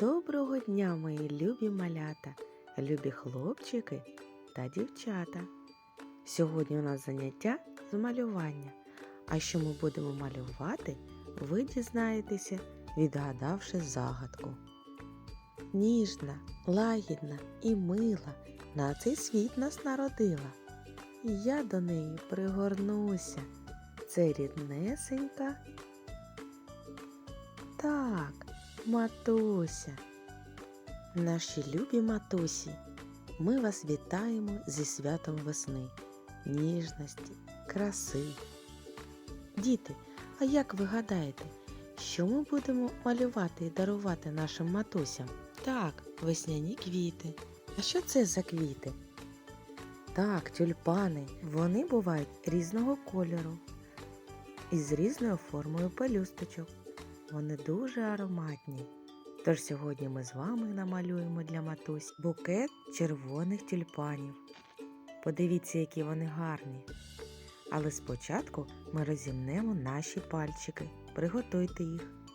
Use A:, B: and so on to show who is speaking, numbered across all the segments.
A: Доброго дня, мої любі малята, любі хлопчики та дівчата. Сьогодні у нас заняття з малювання. А що ми будемо малювати, ви дізнаєтеся, відгадавши загадку. Ніжна, лагідна і мила на цей світ нас народила. І я до неї пригорнуся. Це ріднесенька. Матуся. Наші любі матусі, ми вас вітаємо зі святом весни, ніжності, краси. Діти, а як ви гадаєте, що ми будемо малювати і дарувати нашим матусям? Так, весняні квіти. А що це за квіти? Так, тюльпани. Вони бувають різного кольору і з різною формою пелюсточок. Вони дуже ароматні. Тож сьогодні ми з вами намалюємо для матусь букет червоних тюльпанів. Подивіться, які вони гарні. Але спочатку ми розімнемо наші пальчики. Приготуйте їх.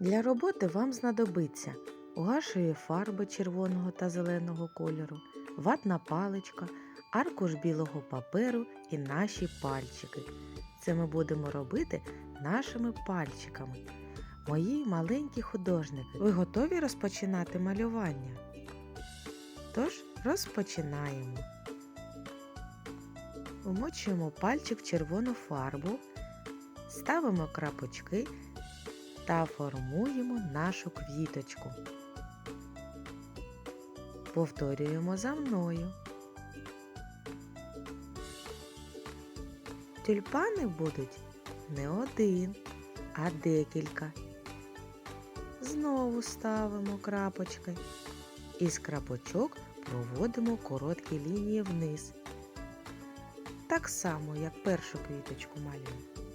A: Для роботи вам знадобиться угашої фарби червоного та зеленого кольору, ватна паличка, аркуш білого паперу і наші пальчики. Це ми будемо робити нашими пальчиками. Мої маленькі художники. Ви готові розпочинати малювання? Тож розпочинаємо. Вмочуємо пальчик в червону фарбу, ставимо крапочки та формуємо нашу квіточку. Повторюємо за мною. Тюльпани будуть не один, а декілька. Знову ставимо крапочки. Із крапочок проводимо короткі лінії вниз. Так само, як першу квіточку малюємо.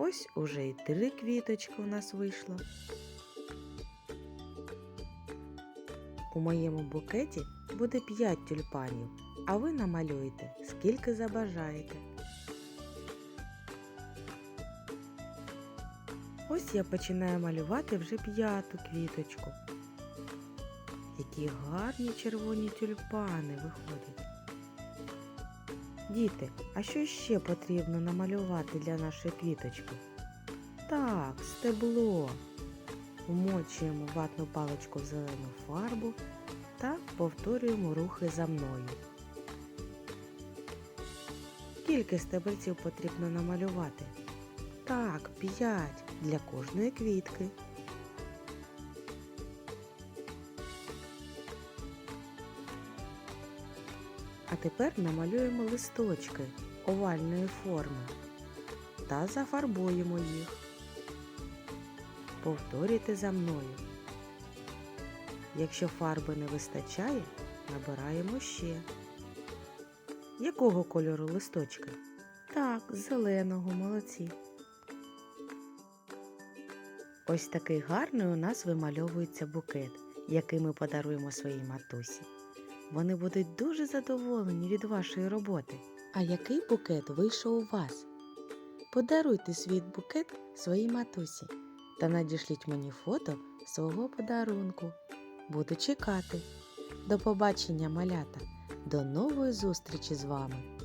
A: Ось уже і три квіточки у нас вийшло. У моєму букеті буде 5 тюльпанів, а ви намалюєте скільки забажаєте. Ось я починаю малювати вже п'яту квіточку. Які гарні червоні тюльпани виходять. Діти, а що ще потрібно намалювати для нашої квіточки? Так, стебло. Вмочуємо ватну паличку в зелену фарбу та повторюємо рухи за мною. Скільки стебельців потрібно намалювати? Так, 5 для кожної квітки. А тепер намалюємо листочки овальної форми та зафарбуємо їх. Повторюйте за мною. Якщо фарби не вистачає, набираємо ще. Якого кольору листочки? Так, зеленого, молодці. Ось такий гарний у нас вимальовується букет, який ми подаруємо своїй матусі. Вони будуть дуже задоволені від вашої роботи. А який букет вийшов у вас? Подаруйте свій букет своїй матусі та надішліть мені фото свого подарунку. Буду чекати. До побачення, малята! До нової зустрічі з вами!